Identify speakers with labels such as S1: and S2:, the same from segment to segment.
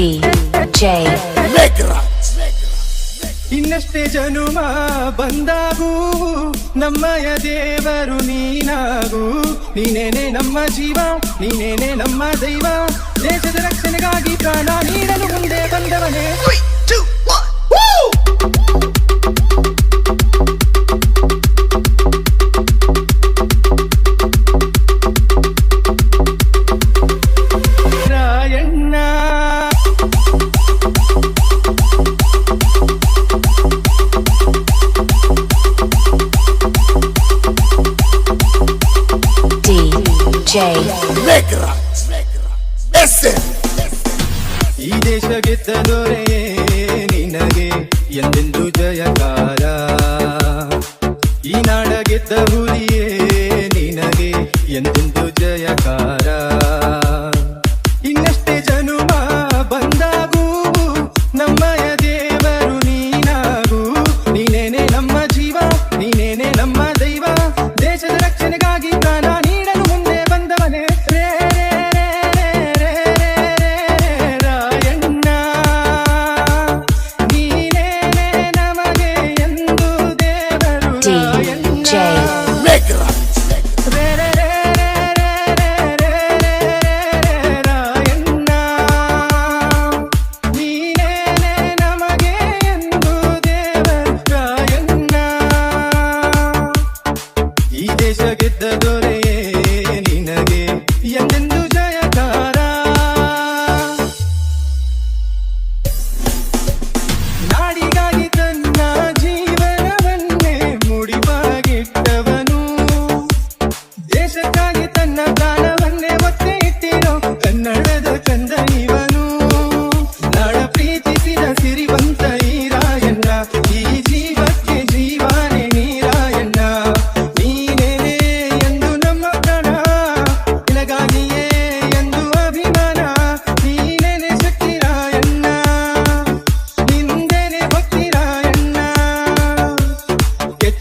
S1: DJ
S2: ಇನ್ನಷ್ಟೇ ಜನುಮ ಬಂದಾಗೂ ನಮ್ಮಯ ದೇವರು ನೀನಾಗೂ ನೀನೇನೆ ನಮ್ಮ ಜೀವ ನೀನೇನೆ ನಮ್ಮ ದೈವ ದೇಶದ ರಕ್ಷಣೆಗಾಗಿ ಪ್ರಾಣ ನೀಡಲು ಮುಂದೆ ಬಂದವನೇ
S1: ಮೇಕ್ರ
S2: ಈ ದೇಶ ಗೆದ್ದ ದೊರೆ ನಿನಗೆ ಎಂದೆಂದು ಜಯಕಾರ? ಈ ನಾಡ ಗೆದ್ದ ಹುಲಿಯೇ ನಿನಗೆ ಎಂದೆಂದು ಜಯಕಾರ? D.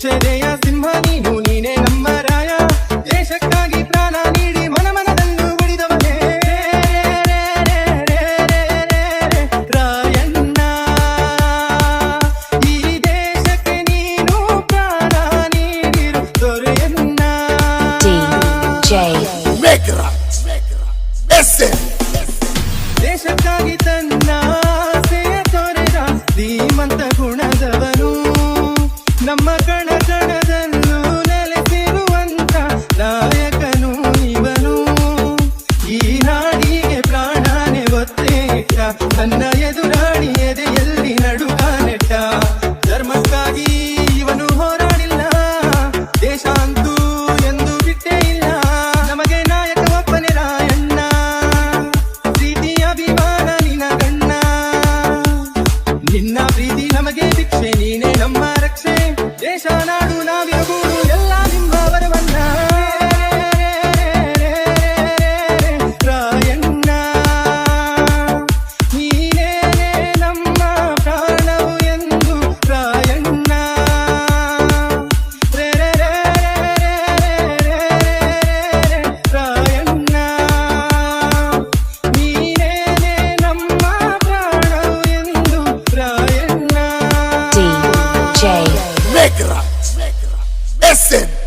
S2: ಎಚ್ಚರೆಯ ಸಿಂಹ ನೀನು ನೀನೇ ನಮ್ಮ ರಾಯ. ದೇಶಕ್ಕಾಗಿ ಪ್ರಾಣ ನೀಡಿ ಮನಮನದಲ್ಲೂ ಉಳಿದವನೇ. ರಾಯಣ್ಣ ಈ ದೇಶಕ್ಕೆ ನೀನು ಪ್ರಾಣ ನೀಡಿರು ದೊರೆಯನ್ನ
S3: Negra. Listen.